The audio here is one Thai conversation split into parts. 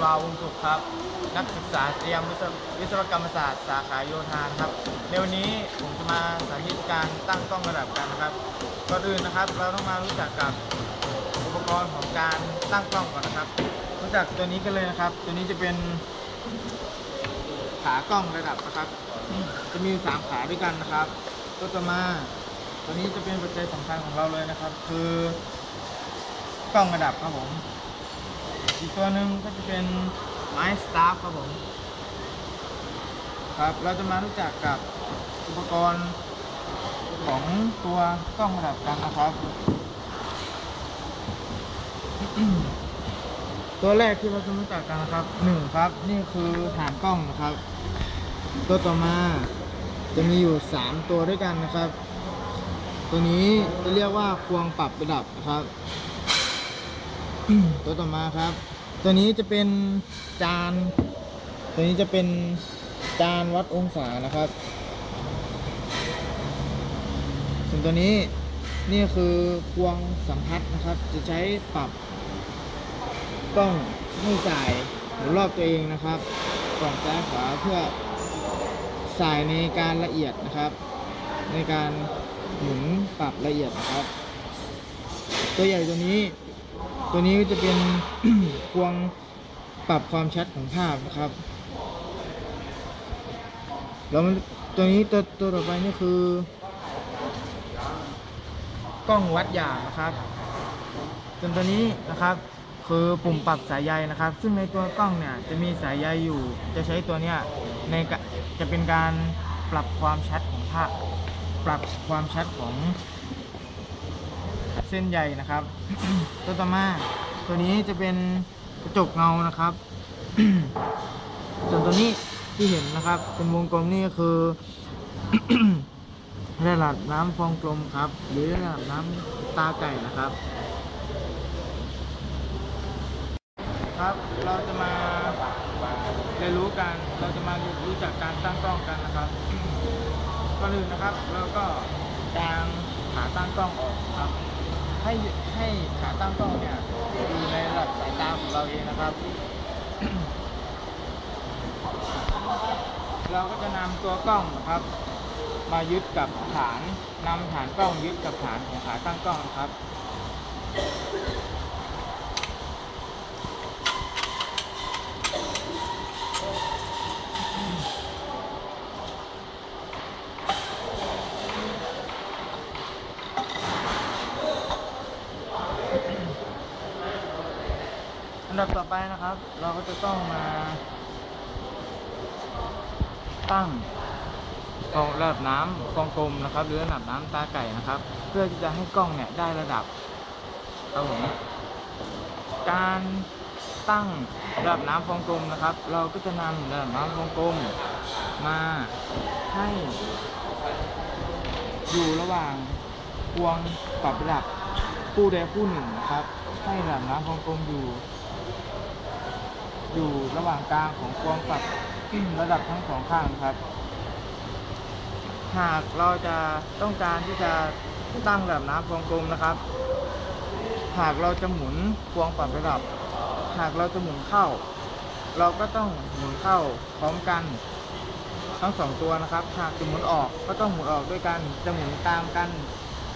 วงศ์สุขครับ นักศึกษาเตรียมวิศวกรรมศาสตร์สาขาโยธาครับ ในวันนี้ผมจะมาสาธิตการตั้งกล้องระดับกันนะครับ ก่อนอื่นนะครับ เราต้องมารู้จักกับอุปกรณ์ของการตั้งกล้องก่อนนะครับ รู้จักตัวนี้กันเลยนะครับ ตัวนี้จะเป็นขากล้องระดับนะครับ จะมีอยู่สามขาด้วยกันนะครับ ตัวต่อมาตัวนี้จะเป็นปัจจัยสำคัญของเราเลยนะครับ คือกล้องระดับครับผม อีกตัวหนึ่งก็จะเป็นไม้สตาร์ฟครับผมครับเราจะมารู้จักกับอุปกรณ์ของตัวกล้องระดับกันนะครับ ตัวแรกที่เราจะรู้จักกันนะครับหนึ่งครับ นี่คือฐานกล้องนะครับ ตัวต่อมาจะมีอยู่ 3 ตัวด้วยกันนะครับ ตัวนี้จะเรียกว่าควงปรับระดับนะครับ ตัวต่อมาครับ ตัวนี้จะเป็นจาน ตัวนี้จะเป็นจานวัดองศานะครับ ส่วนตัวนี้นี่คือควงสัมพัทธ์นะครับ จะใช้ปรับกล้องให้สายหรือรอบตัวเองนะครับก่อนซ้ายขวาเพื่อสายในการละเอียดนะครับ ในการหมุนปรับละเอียดนะครับ ตัวใหญ่ตัวนี้ ตัวนี้จะเป็นควงปรับความชัดของภาพนะครับ แล้วมันตัวนี้ตัวตัวต่อไปนี่คือกล้องวัดหยางนะครับส่วนตัวนี้นะครับ คือปุ่มปรับสายใยนะครับ ซึ่งในตัวกล้องเนี่ยจะมีสายใยอยู่ จะใช้ตัวเนี้ยในกะจะเป็นการปรับความชัดของภาพ ปรับความชัดของ ส้นใยนะครับ ตัวต่อมาตัวนี้จะเป็นกระจกเงานะครับ ส่วนตัวนี้ที่เห็นนะครับ เป็นวงกลมนี่ก็คือระดับน้ำฟองกลมครับ หรือระดับน้ำตาไก่นะครับ ครับเราจะมาเรียนรู้กันเราจะมาเรียนรู้จากการตั้งกล้องกันนะครับก่อนอื่นนะครับ เราก็กางขาตั้งกล้องออกครับ ให้ให้ขาตั้งกล้องเนี่ยอยู่ในระดับสายตาของเราเองนะครับ เราก็จะนำตัวกล้องนะครับ มายึดกับฐานนำฐานกล้องยึดกับฐานของขาตั้งกล้องนะครับ ดับต่อไปนะครับ เราก็จะต้องมา ตั้งกองระดับน้ำกองกลมนะครับ หรือระดับน้ำตาไก่นะครับ เพื่อที่จะให้กล้องเนี่ยได้ระดับครับผมการตั้งระดับน้ำฟองกลมนะครับ เราก็จะนำระดับน้ำฟองกลมมาให้ อยู่ระหว่างควงปรับระดับ คู่ใดคู่หนึ่งนะครับ ให้ระดับน้ำฟองกลมอยู่ อยู่ระหว่างกลางของควงปรับระดับทั้งสองข้างครับ หากเราจะต้องการที่จะตั้งระดับน้ำวงกลมนะครับ หากเราจะหมุนควงปรับระดับ หากเราจะหมุนเข้า เราก็ต้องหมุนเข้าพร้อมกันทั้งสองตัวนะครับ หากจะหมุนออกก็ต้องหมุนออกด้วยกัน จะหมุนตามกัน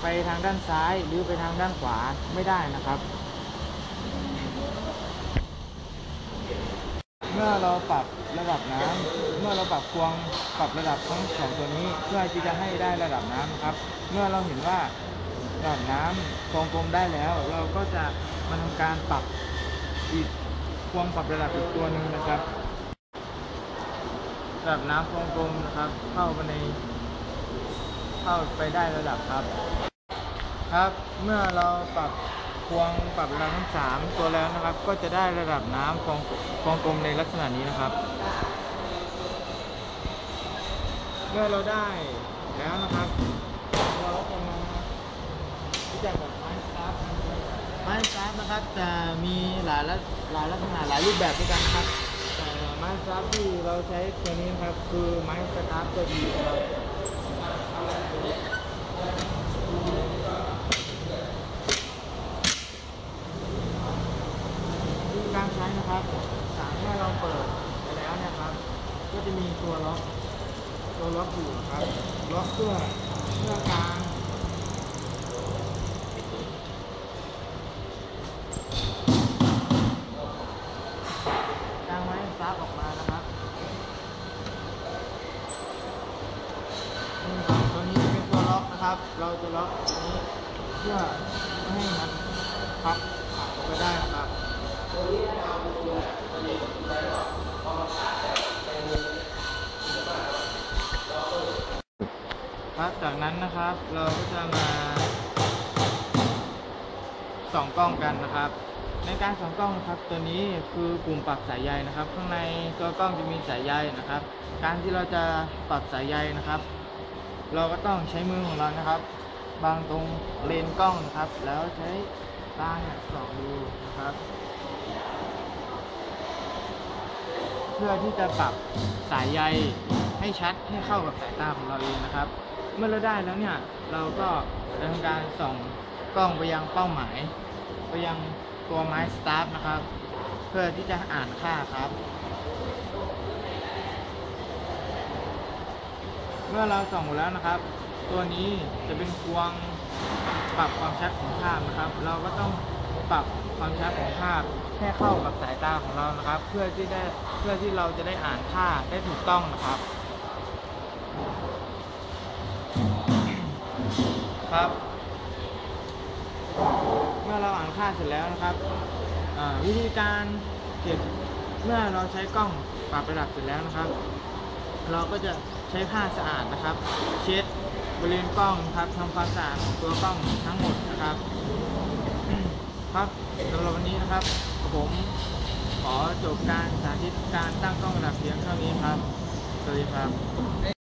ไปทางด้านซ้ายหรือไปทางด้านขวาไม่ได้นะครับ เมื่อเราปรับระดับน้ำเมื่อเราปรับควงปรับระดับทั้งสองตัวนี้เพื่อที่จะให้ได้ระดับน้ำครับ เมื่อเราเห็นว่าระดับน้ำวงกลมได้แล้ว เราก็จะมาทำการปรับอีกควงปรับระดับอีกตัวหนึ่งนะครับระดับน้ำวงกลมนะครับ เข้าไปใน เข้าไปได้ระดับครับ ครับ เมื่อเราปรับควงปรับระดับทั้งสามตัวแล้วนะครับ ก็จะได้ระดับน้ำฟองฟองกลมในลักษณะนี้นะครับ เมื่อเราได้แล้วนะครับเราจะมารู้จักกับไม้สตาร์ฟไม้สตาร์นะครับจะมีหลายหลายลักษณะหลายรูปแบบด้วยกันนะครับแต่ไม้สตาร์ฟที่เราใช้ตัวนี้นะครับคือไม้สตาร์ฟตัวดีครับ วิธีการใช้นะครับสามารถเรา จะมีตัวล็อกตัวล็อกอยู่นะ ครับล็อกเพื่อเพื่อการการไว้ซับออกมานะครับตัวนี้เป็นตัวล็อกนะครับ เราจะล็อกตัวนี้เพื่อไม่ให้มันพับขาดออกไปได้นะครับ ครับจากนั้นนะครับเราก็จะมาส่องกล้องกันนะครับ ในการส่องกล้องนะครับ ตัวนี้คือปุ่มปรับสายใยนะครับ ข้างในตัวกล้องจะมีสายใยนะครับ การที่เราจะปรับสายใยนะครับ เราก็ต้องใช้มือของเรานะครับบางตรงเลนกล้องนะครับ แล้วใช้ตาเนี่ยส่องดูนะครับ เพื่อที่จะปรับสายใยให้ชัดให้เข้ากับสายตาของเราเองนะครับ เมื่อเราได้แล้วเนี่ย เราก็จะทำการส่องกล้องไปยังเป้าหมาย ไปยังตัวไม้สตาร์ทนะครับ เพื่อที่จะอ่านค่าครับ เมื่อเราส่องหมดแล้วนะครับ ตัวนี้จะเป็นควงปรับความชัดของภาพนะครับ เราก็ต้องปรับความชัดของภาพให้เข้ากับสายตาของเรานะครับ เพื่อที่ได้เพื่อที่เราจะได้อ่านค่าได้ถูกต้องนะครับ ครับ เมื่อเราอ่านค่าเสร็จแล้วนะครับวิธีการเก็บเมื่อเราใช้กล้องปรับระดับเสร็จแล้วนะครับ เราก็จะใช้ผ้าสะอาดนะครับ เช็ดบริเวณกล้องครับทำความสะอาดตัวกล้องทั้งหมดนะครับ ครับสำหรับวันนี้นะครับ ผมขอจบการสาธิตการตั้งกล้องระดับเพียงเท่านี้ครับ สวัสดีครับ